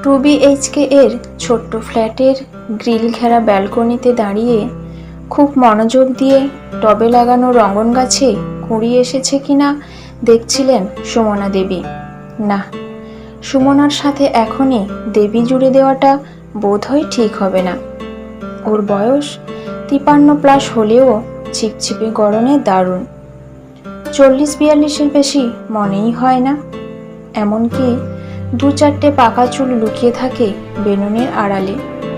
Two BHK এর ছোট্ট ফ্ল্যাটের গ্রিল ঘেরা ব্যালকনিতে দাঁড়িয়ে খুব মনোযোগ দিয়ে টবে লাগানো রঙন গাছে কুড়ি এসেছে কিনা দেখছিলেন সুমনা দেবী। না, সুমনার সাথে এখনই দেবী জুড়ে দেওয়াটা বোধহয় ঠিক হবে না। ওর বয়স তিপান্ন প্লাস হলেও ছিপছিপে গরমে দারুণ। চল্লিশ বিয়াল্লিশের বেশি মনেই হয় না। এমনকি দু চারটে পাকা চুল লুকিয়ে থাকে বেনুনের আড়ালে।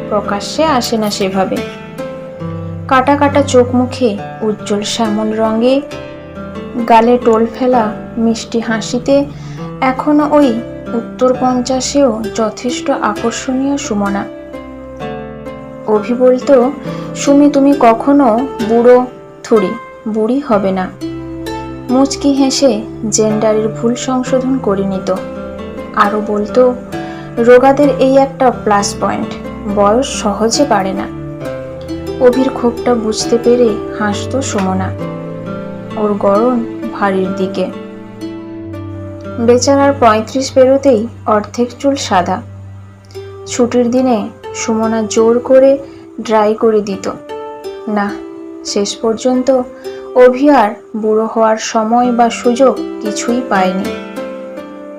প্রকাশ্যে আসে না সেভাবে। কাটা কাটা চোখ মুখে উজ্জ্বল শ্যামল রঙে, গালে টোল ফেলা মিষ্টি হাসিতে এখনও ওই উত্তর পঞ্চাশেও যথেষ্ট আকর্ষণীয় সুমনা। অভি বলতো, সুমি, তুমি কখনো বুড়ো থুড়ি, বুড়ি হবে না। মুচকি হেসে জেন্ডারের ভুল সংশোধন করে নিত। আরও বলতো, রোগাদের এই একটা প্লাস পয়েন্ট বয়স সহজে বাড়ে না। অভির ক্ষোভটা বুঝতে পেরে হাসতো সুমনা। ওর গরম ভারীর দিকে। বেচারার পঁয়ত্রিশ পেরোতেই অর্ধেক চুল সাদা। ছুটির দিনে সুমনা জোর করে ড্রাই করে দিত। না, শেষ পর্যন্ত অভি আর বুড়ো হওয়ার সময় বা সুযোগ কিছুই পায়নি।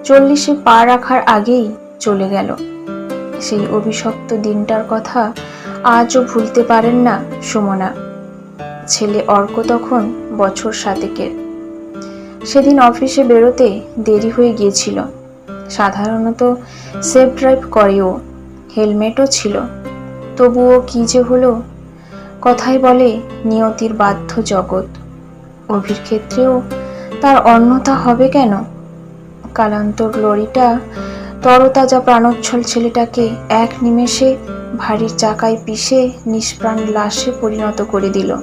চল্লিশে পা রাখার আগেই চলে গেল। সেই অভিশপ্ত দিনটার কথা আজও ভুলতে পারেন না সুমনা। ছেলে অর্ক তখন বছর সাতেকের। সেদিন অফিসে বেরোতে দেরি হয়ে গিয়েছিল। সাধারণত সেফ ড্রাইভ করেও, হেলমেটও ছিল। তবুও কি যে হলো, কথাই বলে নিয়তির বাধ্য জগৎ। অভির ক্ষেত্রেও তার অন্যতা হবে কেন? কালান্তর লরিটা তরতাজা প্রাণোচ্ছল ছেলেটাকে এক নিমেষে ভারী চাকায় পিষে নিষ্প্রাণ লাশে পরিণত করে দিল।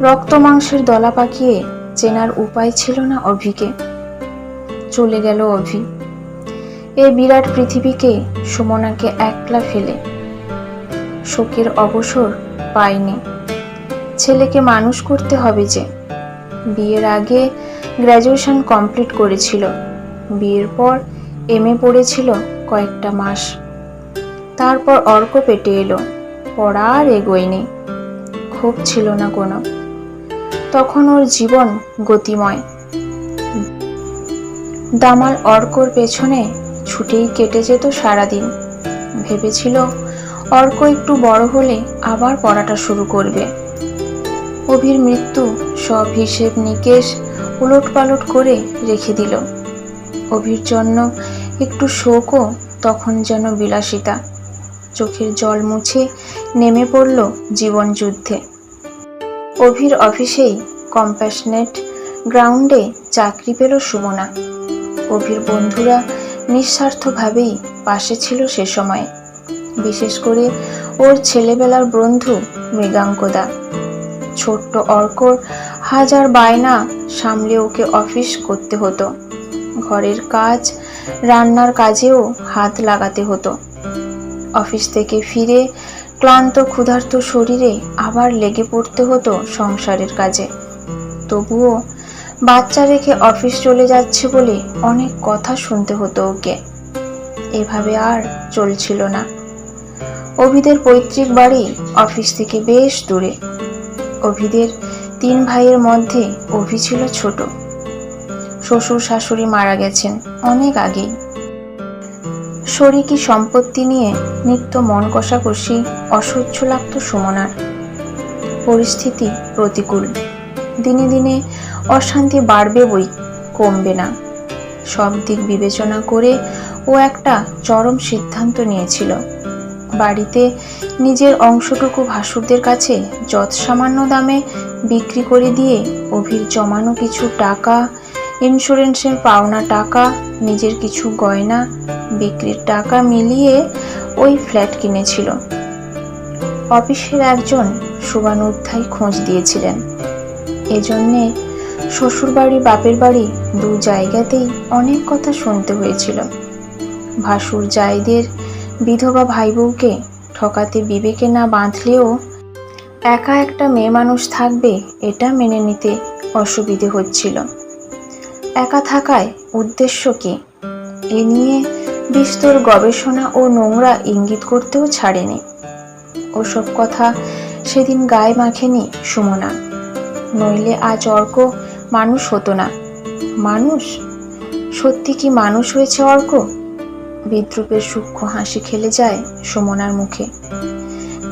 রক্ত মাংসের দলা পাকিয়ে চেনার উপায় ছিল না অভিকে। চলে গেল অভি। এই বিরাট পৃথিবীকে সুমনাকে একলা ফেলে। শোকের অবসর পায়নি। ছেলেকে মানুষ করতে হবে যে। বিয়ের আগে গ্র্যাজুয়েশন কমপ্লিট করেছিল। বিয়ের পর এম এ পড়েছিল কয়েকটা মাস। তারপর অর্ক পেটে এলো। পড়া আর এগোয়নি। ক্ষোভ ছিল না কোনো। তখন ওর জীবন গতিময়। দামাল অর্কর পেছনে ছুটেই কেটে যেত সারাদিন। ভেবেছিল অর্ক একটু বড় হলে আবার পড়াটা শুরু করবে। অভির মৃত্যু সব হিসেব নিকেশ উলট পালট করে রেখে দিল। অভির জন্য একটু শোকও তখন যেন বিলাসিতা। চোখের জল মুছে নেমে পড়ল জীবন যুদ্ধে। অভির অফিসেই কম্প্যাশনেট গ্রাউন্ডে চাকরি পেল সুমনা। অভির বন্ধুরা নিঃস্বার্থভাবেই পাশে ছিল সে সময়। বিশেষ করে ওর ছেলেবেলার বন্ধু মৃগাঙ্কদা। ছোট্ট অর্কর হাজার বায়না সামলে ওকে অফিস করতে হতো। ঘরের কাজ, রান্নার কাজেও হাত লাগাতে হতো। অফিস থেকে ফিরে ক্লান্ত, ক্ষুধার্ত শরীরে আবার লেগে পড়তে হতো সংসারের কাজে। তবুও বাচ্চা রেখে অফিস চলে যাচ্ছে বলে অনেক কথা শুনতে হতো ওকে। এভাবে আর চলছিল না। অভিদের পৈতৃক বাড়ি অফিস থেকে বেশ দূরে। অভিদের তিন ভাইয়ের মধ্যে অভি ছিল ছোট। শ্বশুর শাশুড়ি মারা গেছেন অনেক আগেই। শরিকি সম্পত্তি নিয়ে নিত্য মন কষাকষি অসহ্য লাগত সুমনার? পরিস্থিতি প্রতিকূল। দিনে দিনে অশান্তি বাড়বে বই কমবে না। সব দিক বিবেচনা করে ও একটা চরম সিদ্ধান্ত নিয়েছিল। বাড়িতে নিজের অংশটুকু ভাসুরদের কাছে যৎ সামান্য দামে বিক্রি করে দিয়ে অভির জমানো কিছু টাকা ইন্স্যুরেন্সের পাওনা টাকা, নিজের কিছু গয়না, বিক্রির টাকা মিলিয়ে ওই ফ্ল্যাট কিনেছিল। অফিসের একজন শুভানুধ্যায়ী খোঁজ দিয়েছিলেন। এজন্যে শ্বশুরবাড়ি, বাপের বাড়ি দু জায়গাতেই অনেক কথা শুনতে হয়েছিল। ভাসুর জায়দের বিধবা ভাই বউকে ঠকাতে বিবেকে না বাঁধলেও একা একটা মেয়ে মানুষ থাকবে এটা মেনে নিতে অসুবিধে হচ্ছিল। একা থাকায় উদ্দেশ্য কি? এ নিয়ে বিস্তর গবেষণা ও নোংরা ইঙ্গিত করতেও ছাড়েনি। ওসব কথা সেদিন গায়ে মাখেনি সুমনা। নইলে আজ অর্ক মানুষ হতো না। মানুষ? সত্যি কি মানুষ হয়েছে অর্ক? বিদ্রুপের সূক্ষ্ম হাসি খেলে যায় সুমনার মুখে।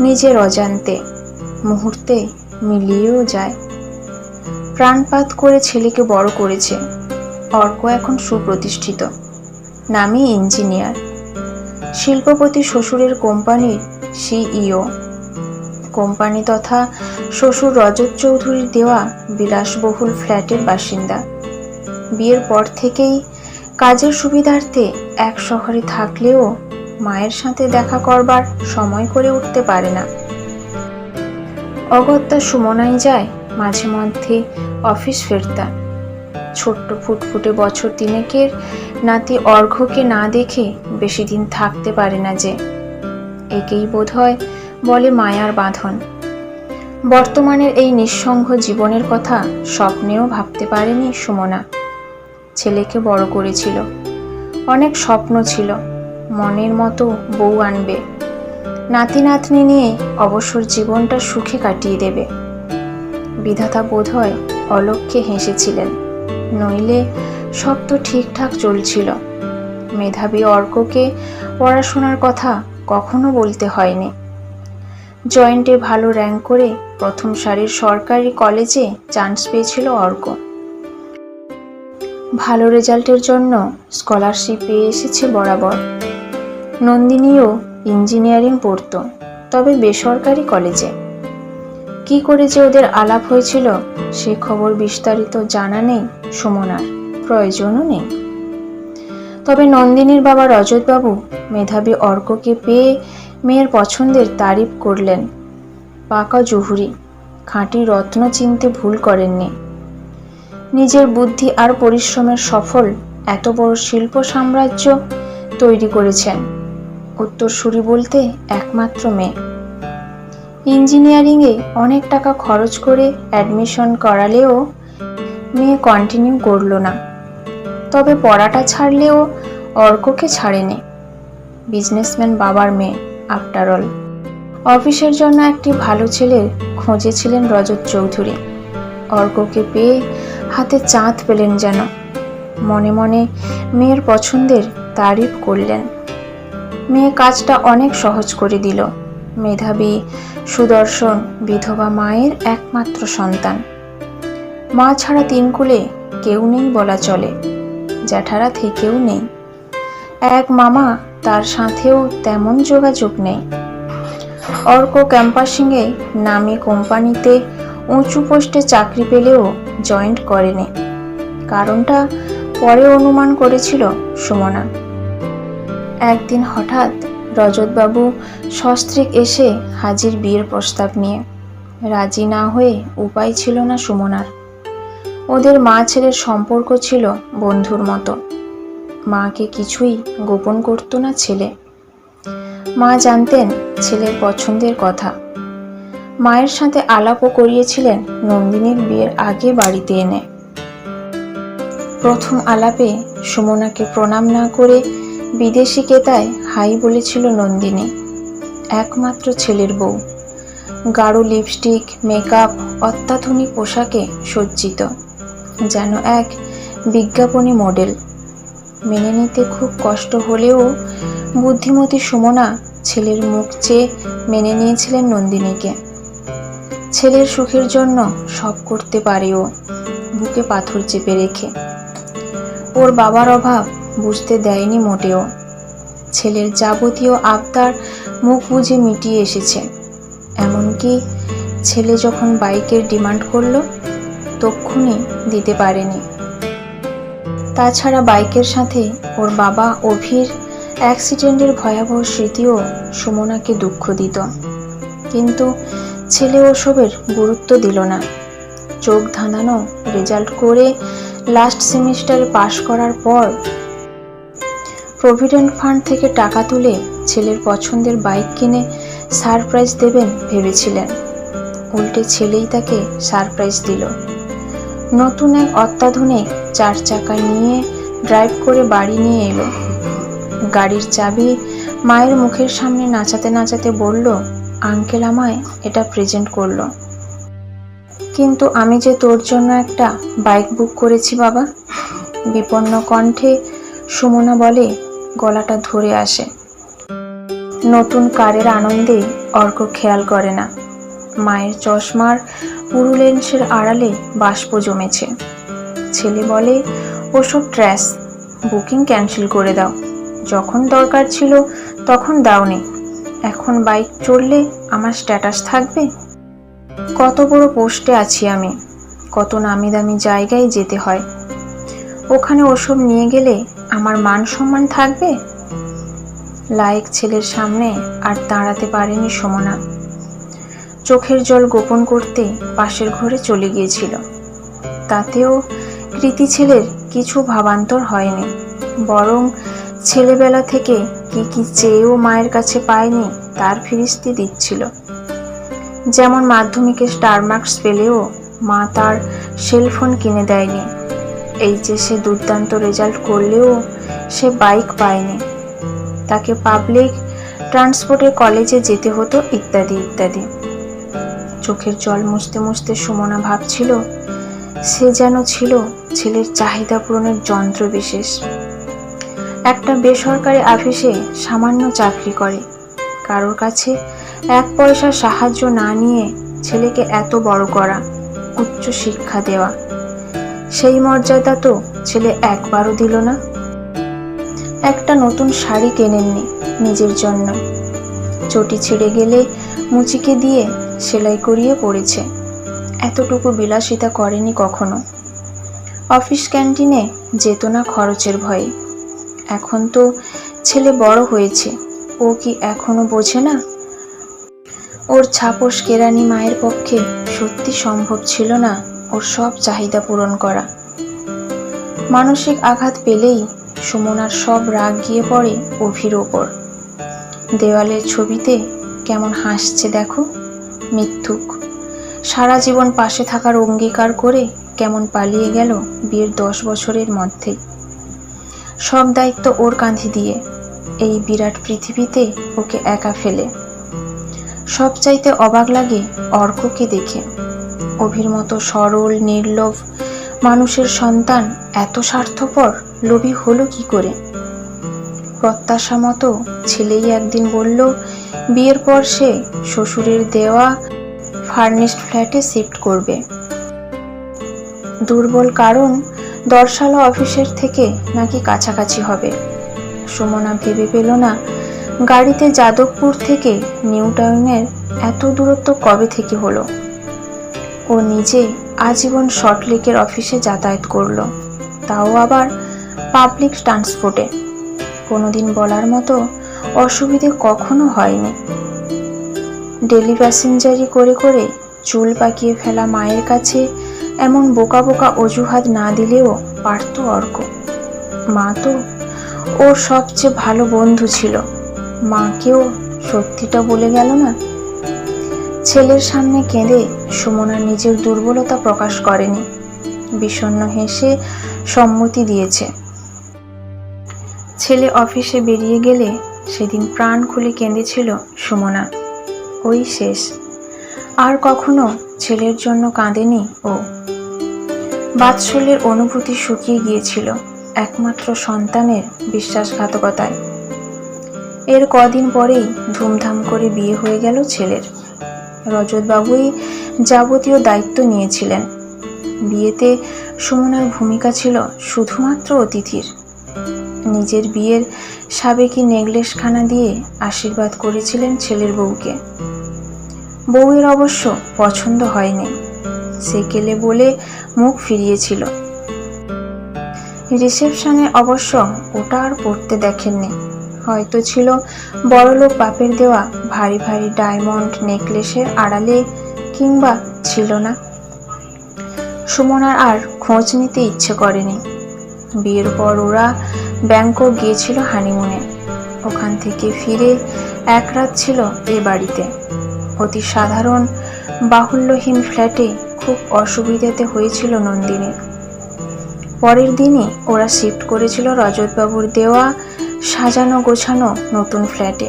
নিজের অজান্তে, মুহূর্তে মিলিয়েও যায়। প্রাণপাত করে ছেলেকে বড় করেছে। অর্ক এখন সুপ্রতিষ্ঠিত। নামই ইঞ্জিনিয়ার। শিল্পপতি শ্বশুরের কোম্পানির সিইও। কোম্পানি তথা শ্বশুর রজত চৌধুরীর দেওয়া বিলাসবহুল ফ্ল্যাটের বাসিন্দা। বিয়ের পর থেকেই কাজের সুবিধার্থে এক শহরে থাকলেও মায়ের সাথে দেখা করবার সময় করে উঠতে পারে না। অগত্যা সুমনাই যায় মাঝে মধ্যে অফিস ফেরতা। ছোট্ট ফুটফুটে বছর তিনেকের নাতি অর্ঘ্যকে না দেখে বেশি দিন থাকতে পারে না যে। একেই বোধ হয় বলে মায়ার বাঁধন। বর্তমানের এই নিঃসঙ্গ জীবনের কথা স্বপ্নেও ভাবতে পারেনি সুমনা। ছেলেকে বড় করেছিল। অনেক স্বপ্ন ছিল, মনের মতো বউ আনবে। নাতি নাতনি নিয়ে অবসর জীবনটা সুখে কাটিয়ে দেবে। বিধাতা বোধহয় অলক্ষ্যে হেসেছিলেন, নইলে সব তো ঠিকঠাক চলছিল। মেধাবী অর্ককে পড়াশোনার কথা কখনো বলতে হয়নি। জয়েন্টে ভালো র্যাঙ্ক করে প্রথম সারির সরকারি কলেজে চান্স পেয়েছিল অর্ক। ভালো রেজাল্টের জন্য স্কলারশিপ পেয়ে এসেছে বরাবর। নন্দিনীও ইঞ্জিনিয়ারিং পড়তো, তবে বেসরকারি কলেজে। কি করে যে ওদের আলাপ হয়েছিল, সে খবর বিস্তারিত জানা নেই, সুমনার প্রয়োজনও নেই। তবে নন্দিনীর বাবা রজতবাবু মেধাবী অর্ককে পেয়ে মেয়ের পছন্দের তারিফ করলেন। পাকা জহুরি, খাঁটি রত্ন চিনতে ভুল করেননি। নিজের বুদ্ধি আর পরিশ্রমের সফল এত বড় শিল্প সাম্রাজ্য তৈরি করেছেন। উত্তরসূরি বলতে একমাত্র মেয়ে। ইঞ্জিনিয়ারিংয়ে অনেক টাকা খরচ করে অ্যাডমিশন করালেও মেয়ে কন্টিনিউ করল না। তবে পড়াটা ছাড়লেও অর্ককে ছাড়েনি। বিজনেসম্যান বাবার মেয়ে, আফটার অল। অফিসের জন্য একটি ভালো ছেলের খোঁজে ছিলেন রজত চৌধুরী। অর্ককে পেয়ে হাতে চাঁদ পেলেন যেন। মনে মনে মেয়ের পছন্দের তারিফ করলেন। মেয়ে কাজটা অনেক সহজ করে দিল। মেধাবী, সুদর্শন, বিধবা মায়ের একমাত্র সন্তান। মা ছাড়া তিন কুলে কেউ নেই বলা চলে, জ্যাঠারা থেকেও নেই। এক মামা তার সাথেও তেমন যোগাযোগ নেই। অর্ক ক্যাম্পাসিংয়ে নামি কোম্পানিতে উঁচু পোস্টে চাকরি পেলেও জয়েন্ট করেনি। কারণটা পরে অনুমান করেছিল সুমনা। একদিন হঠাৎ রজতবাবু সস্ত্রীক এসে হাজির বিয়ের প্রস্তাব নিয়ে। রাজি না হয়ে উপায় ছিল না সুমনার। ওদের মা ছেলের সম্পর্ক ছিল বন্ধুর মতো। মাকে কিছুই গোপন করতো না ছেলে। মা জানতেন ছেলের পছন্দের কথা। মায়ের সাথে আলাপও করিয়েছিলেন নন্দিনীর বিয়ের আগে বাড়িতে এনে। প্রথম আলাপে সুমনাকে প্রণাম না করে বিদেশি কেতায় হাই বলেছিল নন্দিনী, একমাত্র ছেলের বউ। গাঢ় লিপস্টিক, মেকআপ, অত্যাধুনিক পোশাকে সজ্জিত, যেন এক বিজ্ঞাপনী মডেল। মেনে নিতে খুব কষ্ট হলেও বুদ্ধিমতী সুমনা ছেলের মুখ চেয়ে মেনে নিয়েছিলেন নন্দিনীকে। ছেলের সুখের জন্য সব করতে পারেও। বুকে পাথর চেপে রেখে। ওর বাবার অভাব বুঝতে দেয়নি মোটেও। ছেলের যাবতীয় আবদার মুখ বুঝে মিটিয়ে এসেছে। এমনকি ছেলে যখন বাইকের ডিমান্ড করল, তক্ষুনি দিতে পারেনি। তাছাড়া বাইকের সাথে ওর বাবা অভির অ্যাক্সিডেন্টের ভয়াবহ স্মৃতিও সুমনাকে দুঃখ দিত। কিন্তু ছেলে ওসবের গুরুত্ব দিল না। চোখ ধাঁধানো রেজাল্ট করে লাস্ট সেমিস্টারে পাশ করার পর প্রভিডেন্ট ফান্ড থেকে টাকা তুলে ছেলের পছন্দের বাইক কিনে সারপ্রাইজ দেবেন ভেবেছিলেন। উল্টে ছেলেই তাকে সারপ্রাইজ দিল। নতুন এক অত্যাধুনিক চার চাকা নিয়ে ড্রাইভ করে বাড়ি নিয়ে এলো। গাড়ির চাবি মায়ের মুখের সামনে নাচাতে নাচাতে বলল আঙ্কেল আমায় এটা প্রেজেন্ট করল। কিন্তু আমি যে তোর জন্য একটা বাইক বুক করেছি বাবা, বিপন্ন কণ্ঠে সুমনা বলে গলাটা ধরে আসে। নতুন কারের আনন্দে অর্ক খেয়াল করে না। মায়ের চশমার পুরু লেন্সের আড়ালে বাষ্প জমেছে। ছেলে বলে, ওসব ট্র্যাশ বুকিং ক্যান্সেল করে দাও। যখন দরকার ছিল তখন দাওনি। এখন বাইক চললে আমার স্ট্যাটাস থাকবে? কত বড় পোস্টে আছি আমি, কত নামি দামি জায়গায় যেতে হয়। ওখানে ওসব নিয়ে গেলে আমার মান সম্মান থাকবে? লায়েক ছেলের সামনে আর দাঁড়াতে পারেনি সমনা। চোখের জল গোপন করতে পাশের ঘরে চলে গিয়েছিল। তাতেও কৃতি ছেলের কিছু ভাবান্তর হয়নি, বরং ছেলেবেলা থেকে কি কি চেয়েও মায়ের কাছে পায়নি, তার ফিরিস্তি দিচ্ছিল। যেমন মাধ্যমিকে স্টার মার্কস পেলেও মা তার সেলফোন কিনে দেয়নি। এইচএসে দুর্দান্ত রেজাল্ট করলেও সে বাইক পায়নি। তাকে পাবলিক ট্রান্সপোর্টে কলেজে যেতে হতো ইত্যাদি ইত্যাদি। চোখের জল মুছতে মুছতে সুমনা ভাবছিল, সে যেন ছিল ছেলের চাহিদা পূরণের যন্ত্র বিশেষ একটা বেসরকারি অফিসে সামান্য চাকরি করে। কারোর কাছে এক পয়সা সাহায্য না নিয়ে ছেলেকে এত বড় করা, উচ্চ শিক্ষা দেওয়া, সেই মর্যাদা তো ছেলে একবারও দিল না। একটা নতুন শাড়ি কেনেননি নিজের জন্য। চটি ছিঁড়ে গেলে মুচিকে দিয়ে সেলাই করিয়ে পড়েছে। এতটুকু বিলাসিতা করেনি কখনো। অফিস ক্যান্টিনে যেত না খরচের ভয়ে। এখন তো ছেলে বড় হয়েছে। ও কি এখনও বোঝে না? ওর ছাপোষ কেরানি মায়ের পক্ষে সত্যি সম্ভব ছিল না ওর সব চাহিদা পূরণ করা। মানসিক আঘাত পেলেই সুমনার সব রাগ গিয়ে পড়ে অভির ওপর। দেওয়ালের ছবিতে কেমন হাসছে দেখো, মিথ্যুক। সারা জীবন পাশে থাকার অঙ্গীকার করে কেমন পালিয়ে গেল বিয়ের দশ বছরের মধ্যেই। সব দায়িত্ব ওর কাঁধে দিয়ে এই বিরাট পৃথিবীতে ওকে একা ফেলে। সব চাইতে অবাক লাগে অর্ককে দেখে। অভির মতো সরল, নির্লোভ মানুষের সন্তান এত স্বার্থপর, লোভী হলো কি করে? প্রত্যাশা মতো ছেলেই একদিন বলল, বিয়ের পর সে শ্বশুরের দেওয়া ফার্নিশড ফ্ল্যাটে শিফট করবে। দুর্বল কারণ দর্শালা অফিসের থেকে নাকি কাছাকাছি হবে। সুমনা ভেবে পেল না, গাড়িতে যাদবপুর থেকে নিউ টাউনের এত দূরত্ব কবে থেকে হলো। ও নিজে আজীবন শর্টলেকের অফিসে যাতায়াত করল, তাও আবার পাবলিক ট্রান্সপোর্টে। কোনোদিন বলার মতো অসুবিধে কখনো হয়নি। ডেলি প্যাসেঞ্জারি করে করে চুল পাকিয়ে ফেলা মায়ের কাছে এমন বোকা বোকা অজুহাত না দিলেও পারত অর্ক। মা তো ওর সবচেয়ে ভালো বন্ধু ছিল। মাকেও সত্যিটা বলে গেল না? ছেলের সামনে কেঁদে সুমনা নিজের দুর্বলতা প্রকাশ করেনি। বিষণ্ণ হেসে সম্মতি দিয়েছে। ছেলে অফিসে বেরিয়ে গেলে সেদিন প্রাণ খুলে কেঁদেছিল সুমনা। ওই শেষ। আর কখনো ছেলের জন্য কাঁদেনি ও। বাৎসল্যের অনুভূতি শুকিয়ে গিয়েছিল একমাত্র সন্তানের বিশ্বাসঘাতকতায়। এর কদিন পরেই ধুমধাম করে বিয়ে হয়ে গেল ছেলের। রজতবাবুই যাবতীয় দায়িত্ব নিয়েছিলেন। বিয়েতে সুমনার ভূমিকা ছিল শুধুমাত্র অতিথির। নিজের বিয়ের সাবেকি নেকলেসখানা দিয়ে আশীর্বাদ করেছিলেন ছেলের বউকে। বউয়ের অবশ্য পছন্দ হয়নি। সে কেলে বলে মুখ ফিরিয়েছিল। রিসেপশনে অবশ্য ওটা আর পড়তে দেখেননি। হয়তো ছিল বড়লোক বাপের দেওয়া ভারী ভারী ডায়মন্ড নেকলেসের আড়ালে কিংবা ছিল না। সুমনার আর খোঁজ নিতে ইচ্ছে করেনি। বিয়ের পর ওরা ব্যাংকক গিয়েছিল হানিমুনে। ওখান থেকে ফিরে এক রাত ছিল এ বাড়িতে। অতি সাধারণ বাহুল্যহীন ফ্ল্যাটে খুব অসুবিধাতে হয়েছিল নন্দিনীর। পরের দিনই ওরা শিফট করেছিল রজতবাবুর দেওয়া সাজানো গোছানো নতুন ফ্ল্যাটে।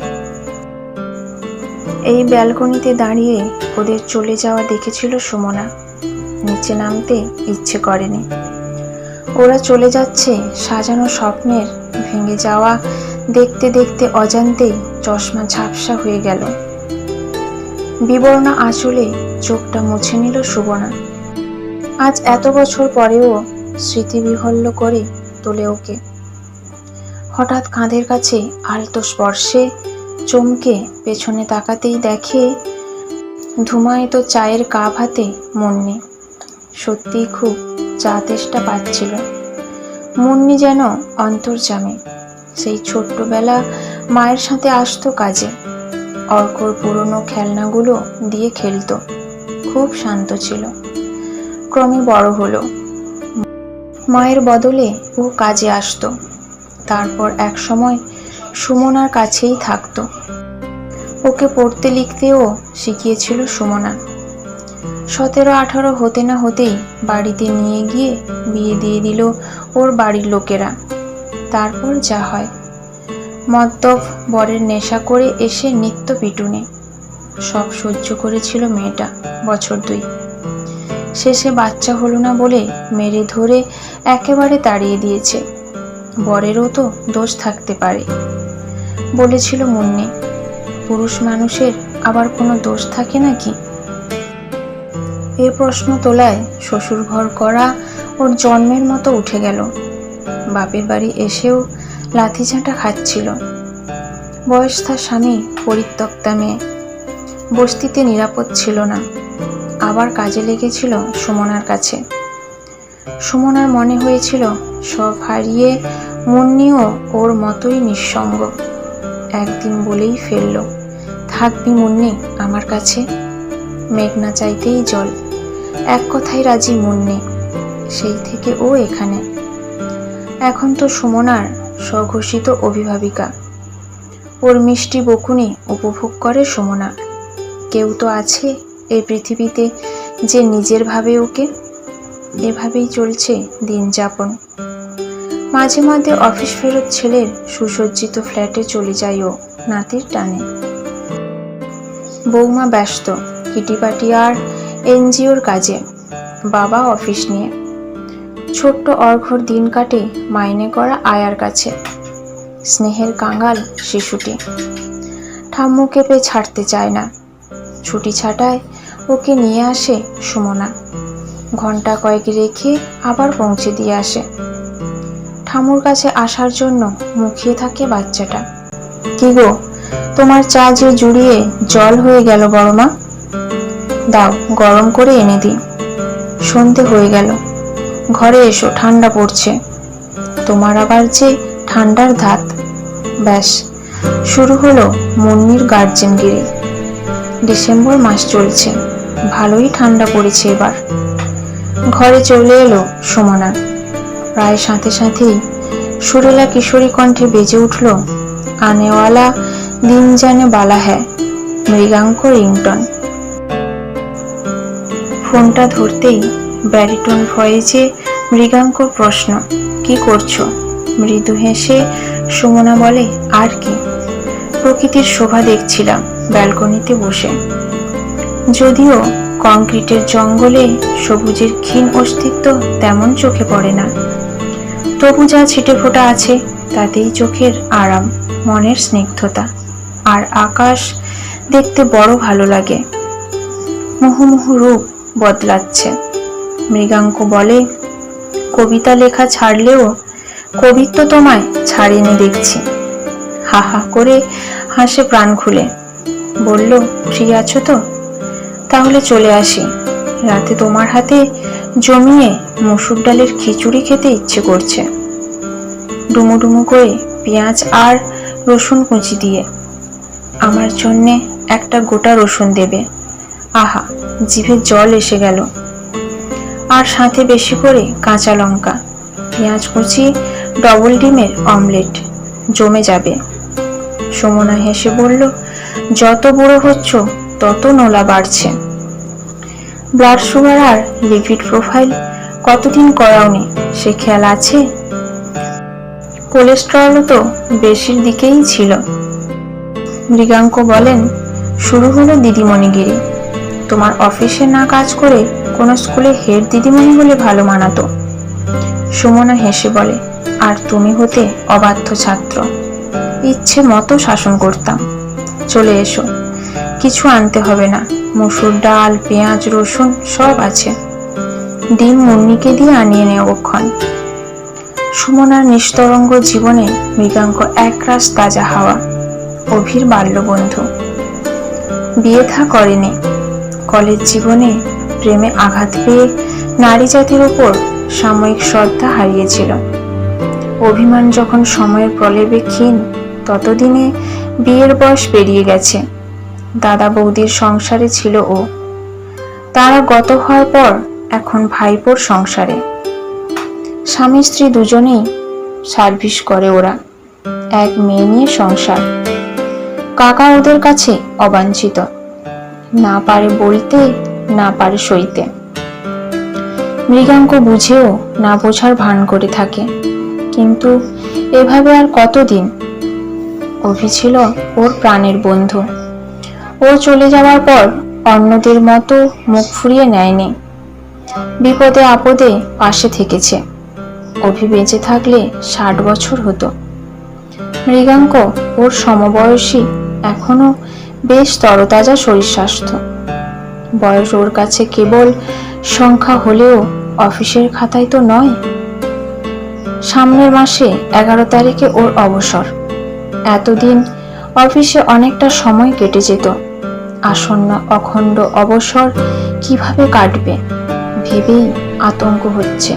এই ব্যালকনিতে দাঁড়িয়ে ওদের চলে যাওয়া দেখেছিল সুমনা। নিচে নামতে ইচ্ছে করেনি। ওরা চলে যাচ্ছে সাজানো স্বপ্নের ভেঙে যাওয়া দেখতে দেখতে অজান্তেই চশমা ঝাপসা হয়ে গেল। বিবর্ণ আঁচলে চোখটা মুছে নিল সুবনা আজ এত বছর পরেও স্মৃতিবিহল্য করে তোলে ওকে। হঠাৎ কাঁধের কাছে আলতো স্পর্শে চমকে পেছনে তাকাতেই দেখে ধুমায়িত চায়ের কাপ হাতে মুন্নি। সত্যিই খুব চা তেষ্টা পাচ্ছিল। মুন্নি যেন অন্তর্জামে। সেই ছোট্টবেলা মায়ের সাথে আসতো কাজে। অর্কর পুরনো খেলনাগুলো দিয়ে খেলতো। খুব শান্ত ছিল। ক্রমে বড় হলো। মায়ের বদলে ও কাজে আসতো। তারপর এক সময় সুমনার কাছেই থাকতো। ওকে পড়তে লিখতেও শিখিয়েছিল সুমনা। সতেরো আঠারো হতে না হতেই বাড়িতে নিয়ে গিয়ে বিয়ে দিয়ে দিল ওর বাড়ির লোকেরা। তারপর যা হয়। মদ্যপ বরের নেশা করে এসে নিত্য পিটুনে। সব সহ্য করেছিল মেয়েটা বছর দুই। শেষে বাচ্চা হলো না বলে মেরে ধরে একেবারে তাড়িয়ে দিয়েছে। বরেরও তো দোষ থাকতে পারে, বলেছিল মুন্নি। পুরুষ মানুষের আবার কোনো দোষ থাকে নাকি? এ প্রশ্ন তোলায় শ্বশুর ঘর করা ওর জন্মের মতো উঠে গেল। বাপের বাড়ি এসেও লাথিঝাঁটা খাচ্ছিল। বয়স তার স্বামী, পরিত্যক্তা মেয়ে। বস্তিতে নিরাপদ ছিল না। আবার কাজে লেগেছিল সুমনার কাছে। সুমনার মনে হয়েছিল, সব হারিয়ে মুন্নিও ওর মতোই নিঃসঙ্গ। একদিন বলেই ফেলল, থাকবি মুন্নি আমার কাছে। মেঘনা চাইতেই জল। এক কথাই রাজি মুন্নি। সেই থেকে ও এখানে। এখন তো সুমনার স্বঘোষিত অভিভাবিকা। ওর মিষ্টি বকুনি উপভোগ করে সুমনা। কেউ তো আছে এই পৃথিবীতে যে নিজের ভাবে ওকে এভাবেই চলছে দিন যাপন। মাঝে মাঝে অফিস ফেরত ছেলের সুসজ্জিত ফ্ল্যাটে চলে যায় ও নাতির টানে। বৌমা ব্যস্ত, কিটিপাটি আর এনজিওর কাজে। বাবা অফিস নিয়ে। ছোট্ট অর্ঘর দিন কাটে মাইনে করা আয়ার কাছে স্নেহের কাঙ্গাল শিশুটি। ঠাম্মু কেঁপে ছাড়তে চায় না। ছুটি ছাটায় ওকে নিয়ে আসে সুমনা। ঘণ্টা কয়েক রেখে আবার পৌঁছে দিয়ে আসে। ঠামুর কাছে আসার জন্য মুখিয়ে থাকে বাচ্চাটা। কি গো, তোমার চা যে জুড়িয়ে জল হয়ে গেল বড় মা দাও, গরম করে এনে দিই। সন্ধে হয়ে গেল। ঘরে এসো, ঠান্ডা পড়ছে। তোমার আবার যে ঠান্ডার ধাত। ব্যাস, শুরু হলো মুন্নির গার্জেনগিরি। ডিসেম্বর মাস চলছে, ভালোই ঠান্ডা পড়েছে এবার। ঘরে চলে এলো সুমনা। প্রায় সাথে সাথেই সুরেলা কিশোরী কণ্ঠে বেজে উঠল, আনেওয়ালা দিন জানে বালা হ্যাঁ মৃগাঙ্ক রিংটন। ফোনটা ধরতেই ব্যারিটন ভয়েসে মৃগাঙ্কর প্রশ্ন, কি করছ? মৃদু হেসে সুমনা বলে, আর কি? প্রকৃতির শোভা দেখছিলাম ব্যালকনিতে বসে। যদিও কংক্রিটের জঙ্গলে সবুজের ক্ষীণ অস্তিত্ব তেমন চোখে পড়ে না। তবু যা ছিটে ফোটা আছে, তাতেই চোখের আরাম, মনের স্নিগ্ধতা, আর আকাশ দেখতে বড় ভালো লাগে। মুহুমুহু রূপ বদলাচ্ছে। মৃগাঙ্ক বলে কবিতা লেখা ছাড়লেও কবিত্ব তোমায় ছাড়েনি দেখছি। হা হা করে হাসে প্রাণ খুলে। বলল, ফ্রি আছো তো? তাহলে চলে আসি। রাতে তোমার হাতে জমিয়ে মসুর ডালের খিচুড়ি খেতে ইচ্ছে করছে। ডুমু ডুমু করে পেঁয়াজ আর রসুন কুচি দিয়ে। আমার জন্যে একটা গোটা রসুন দেবে। আহা, জিভে জল এসে গেল। আর সাথে বেশি করে কাঁচা লঙ্কা, পেঁয়াজ কুচি ডবল ডিমের অমলেট জমে যাবে। সমনা হেসে বলল, যত বুড়ো হচ্ছ, তত নোলা বাড়ছে। ব্লাড সুগার আর লিপিড প্রোফাইল কতদিন করাওনি, সে খেয়াল আছে? কোলেস্টেরলও তো বেশির দিকেই ছিল। মৃগাঙ্ক বলেন, শুরু হলো দিদিমণিগিরি। তোমার অফিসে না কাজ করে কোনো স্কুলে হেড দিদিমণি বলে ভালো মানাতো। সুমনা হেসে বলে, আর তুমি হতে অবাধ্য ছাত্র। ইচ্ছে মতো শাসন করতাম। চলে এসো। কিছু আনতে হবে না। মসুর ডাল, পেঁয়াজ, রসুন সব আছে। ডিম মুন্নিকে দিয়ে আনিয়ে নেওক্ষণ সুমনার নিস্তরঙ্গ জীবনে মৃগাঙ্ক একরাশ তাজা হাওয়া। অভির বাল্যবন্ধু। বিয়ে থা করেনি। কলেজ জীবনে প্রেমে আঘাত পেয়ে নারী জাতির উপর সাময়িক শ্রদ্ধা হারিয়েছিল। অভিমান যখন সময়ের প্রলেবে ক্ষীণ, ততদিনে বিয়ের বয়স পেরিয়ে গেছে। দাদা বৌদির সংসারে ছিল ও। তারা গত হওয়ার পর এখন ভাইপোর সংসারে। স্বামী স্ত্রী দুজনেই সার্ভিস করে ওরা। এক মেয়ে নিয়ে সংসার। কাকা ওদের কাছে অবাঞ্ছিত। না পারে বলতে না পারে সইতে। মৃগাঙ্ক বুঝেও না বোঝার ভান করে থাকে। কিন্তু এভাবে আর কতদিন? অভি ছিল ওর প্রাণের বন্ধু। ও চলে যাওয়ার পর অন্যদের মতো মুখ ফুরিয়ে নেয়নি। বিপদে আপদে পাশে থেকেছে। অভি বেঁচে থাকলে ষাট বছর হতো। মৃগাঙ্ক ওর সমবয়সী, এখনও বেশ তরতাজা শরীর স্বাস্থ্য। বয়স ওর কাছে কেবল সংখ্যা হলেও অফিসের খাতায় তো নয়। সামনের মাসে এগারো তারিখে ওর অবসর। এতদিন অফিসে অনেকটা সময় কেটে যেত। আসন্ন অখণ্ড অবসর কীভাবে কাটবে ভেবেই আতঙ্ক হচ্ছে।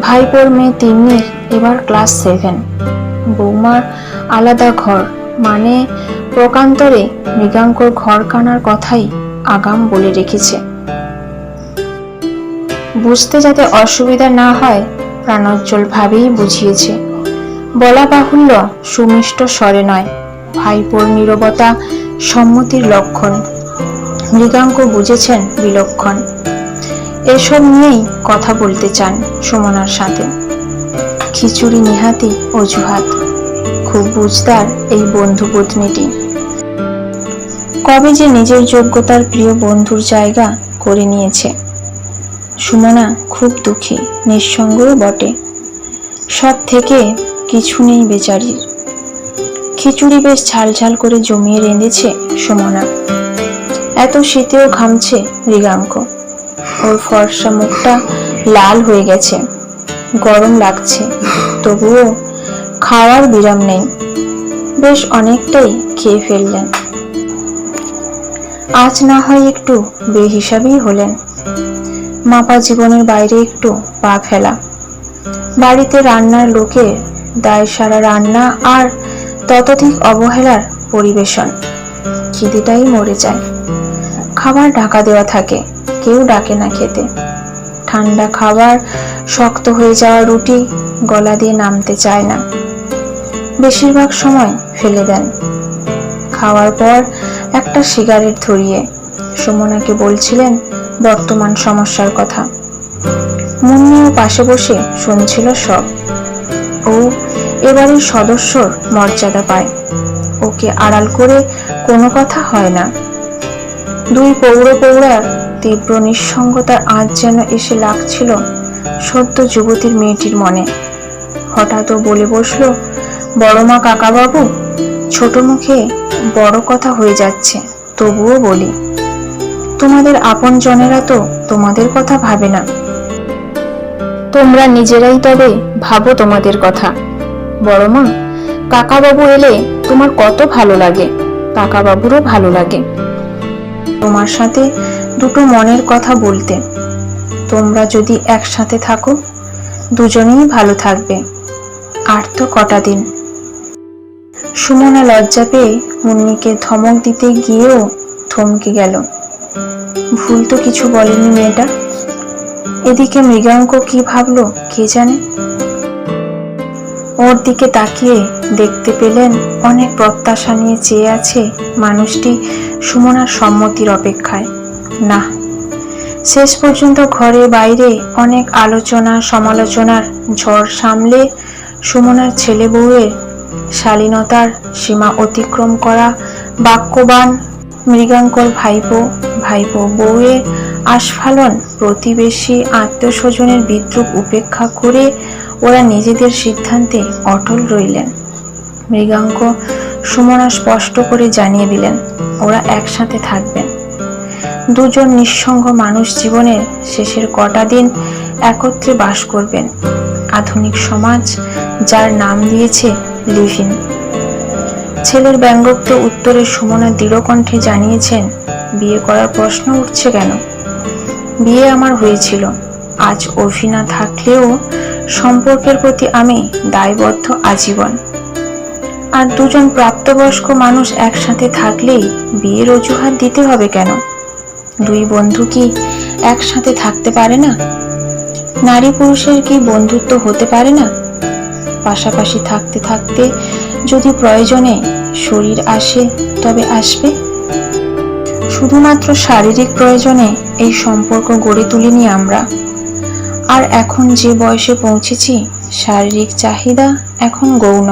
ভাইপোর মেয়ে তিন্নির এবার ক্লাস সেভেন। বৌমার আলাদা ঘর মানে প্রকান্তরে মৃগাঙ্কর ঘর কানার কথাই আগাম বলে রেখেছে। বুঝতে যাতে অসুবিধা না হয়, প্রাণোজ্জ্বল ভাবেই বুঝিয়েছে। বলা বাহুল্য, সুমিষ্ট স্বরে নয়। ভাইপোর নীরবতা, সম্মতির লক্ষণ। মৃগাঙ্ক বুঝেছেন বিলক্ষণ। এসব নিয়েই কথা বলতে চান সুমনার সাথে। খিচুড়ি নিহাতি অজুহাত। খুব বুঝদার এই বন্ধু পত্নীটি কবে যে নিজের যোগ্যতার প্রিয় বন্ধুর জায়গা করে নিয়েছে। সুমনা খুব দুঃখী, নিঃসঙ্গও বটে। সব থেকে কিছু নেই বেচারির। খিচুড়ি বেশ ঝাল ঝাল করে জমিয়ে রেঁধেছে সুমনা। এত শীতেও ঘামছে মৃগাঙ্ক ওর ফর্সা মুখটা লাল হয়ে গেছে, গরম লাগছে, তবুও খাওয়ার বিরাম নেই। বেশ অনেকটাই খেয়ে ফেললেন। আজ না হয় একটু বেহিসাবেই হলেন। মাপা জীবনের বাইরে একটু পা ফেলা। বাড়িতে রান্নার লোকের দায় সারা রান্না আর ততধিক অবহেলার পরিবেশন। খিদেটাই মরে যায়। খাবার ঢাকা দেওয়া থাকে, কেউ ডাকে না খেতে। ঠান্ডা খাবার, শক্ত হয়ে যাওয়া রুটি গলা দিয়ে নামতে চায় না। বেশিরভাগ সময় ফেলে দেন। খাওয়ার পর একটা সিগারেট ধরিয়ে। সুমনাকে বলছিলেন, বর্তমান সমস্যার কথা। মুন্নিও পাশে বসে শুনছিল সব। ও এবারের সদস্যর মর্যাদা পায়। ওকে আড়াল করে কোনো কথা হয় না। দুই পৌর পৌরার তীব্র নিঃসঙ্গতার আজ যেন এসে লাগছিল সদ্য যুবতীর মেয়েটির মনে। হঠাৎ ও বলে বসল, বড়মা কাকাবাবু ছোট মুখে বড় কথা হয়ে যাচ্ছে, তবুও বলি, তোমাদের আপন জনেরা তো তোমাদের কথা ভাবে না। তোমরা নিজেরাই তবে ভাবো তোমাদের কথা। বড় মা, কাকাবাবু এলে তোমার কত ভালো লাগে, কাকাবাবুরও ভালো লাগে। তোমার সাথে দুটো মনের কথা বলতে, তোমরা যদি একসাথে থাকো, দুজনেই ভালো থাকবে। আর তো কটা দিন। সুমনা লজ্জা পেয়ে মুন্নিকে ধমক দিতে গিয়েও থমকে গেল। ভুল তো কিছু বলেনি মেয়েটা। এদিকে মৃগাঙ্ক কি ভাবলো, কে জানে? ওর দিকে তাকিয়ে দেখতে পেলেন অনেক প্রত্যাশা নিয়ে চেয়ে আছে মানুষটি সুমনার সম্মতির অপেক্ষায়। না, শেষ পর্যন্ত ঘরে বাইরে অনেক আলোচনা সমালোচনার ঝড় সামলে সুমনার ছেলে বউয়ের শালীনতার সীমা অতিক্রম করা বাক্যবান মৃগাঙ্কর ভাইপো ভাইপো বউয়ের আস্ফালন প্রতিবেশী আত্মীয় স্বজনের বিদ্রুপ উপেক্ষা করে ওরা নিজেদের সিদ্ধান্তে অটল রইলেন। মৃগাঙ্ক সুমনা স্পষ্ট করে জানিয়ে দিলেন, ওরা একসাথে থাকবেন। দুজন নিঃসঙ্গ মানুষ জীবনের শেষের কটা দিন একত্রে বাস করবেন। আধুনিক সমাজ, যার নাম দিয়েছে লিভিন ছেলের ব্যঙ্গোক্ত উত্তরে সুমনা দৃঢ়কণ্ঠে জানিয়েছেন, বিয়ে করার প্রশ্ন উঠছে কেন? বিয়ে আমার হয়েছিল। আজ অভিনা থাকলেও সম্পর্কের প্রতি আমি দায়বদ্ধ আজীবন। আর দুজন প্রাপ্তবয়স্ক মানুষ একসাথে থাকলেই বিয়ের অজুহাত দিতে হবে কেন? দুই বন্ধু কি একসাথে থাকতে পারে না? নারী পুরুষের কি বন্ধুত্ব হতে পারে না? পাশাপাশি থাকতে থাকতে যদি প্রয়োজনে শরীর আসে, তবে আসবে। শুধুমাত্র শারীরিক প্রয়োজনে এই সম্পর্ক গড়ে তুলিনি আমরা। আর এখন যে বয়সে পৌঁছেছি, শারীরিক চাহিদা এখন গৌণ।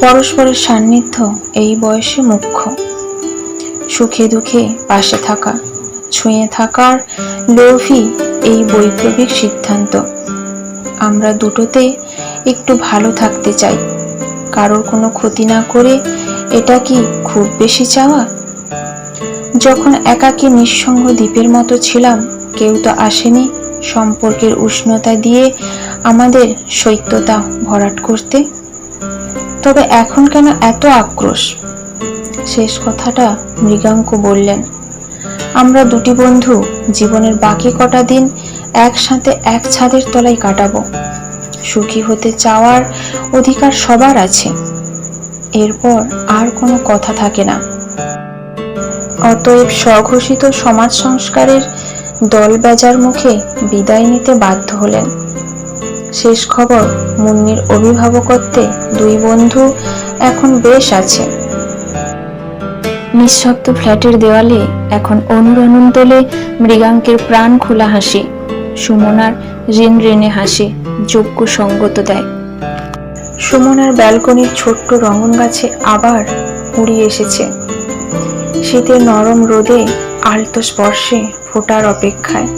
পরস্পরের সান্নিধ্য এই বয়সে মুখ্য। সুখে দুঃখে পাশে থাকা, ছুঁয়ে থাকার লোভই এই বৈপ্লবিক সিদ্ধান্ত। আমরা দুটোতে একটু ভালো থাকতে চাই। কারোর কোনো ক্ষতি না করে এটা কি খুব বেশি চাওয়া? যখন একাকী নিঃসঙ্গ দ্বীপের মতো ছিলাম, কেউ তো আসেনি সম্পর্কের উষ্ণতা দিয়ে আমাদের শৈত্যতা ভরাট করতে। তবে এখন কেন এত আক্রোশ? শেষ কথাটা মৃগাঙ্ক বললেন। আমরা দুটি বন্ধু, জীবনের বাকি কটা দিন একসাথে এক ছাদের তলায় কাটাবো। সুখী হতে চাওয়ার অধিকার সবার আছে। এরপর আর কোনো কথা থাকে না। অতএব স্বঘোষিত সমাজ সংস্কারের দল বেজার মুখে বিদায় নিতে বাধ্য হলেন। শেষ খবর মুন্নির অভিভাবকত্বে দুই বন্ধু এখন বেশ আছে। নিঃশব্দ ফ্ল্যাটের দেওয়ালে এখন অনুরণন তোলে মৃগাঙ্কের প্রাণ খোলা হাসি। সুমনার ঋণ ঋণে হাসি, যোগ্য সঙ্গত দেয়। সুমনার ব্যালকনির ছোট্ট রঙন গাছে আবার উড়িয়ে এসেছে। শীতের নরম রোদে আলতো স্পর্শে ফোটার অপেক্ষায়।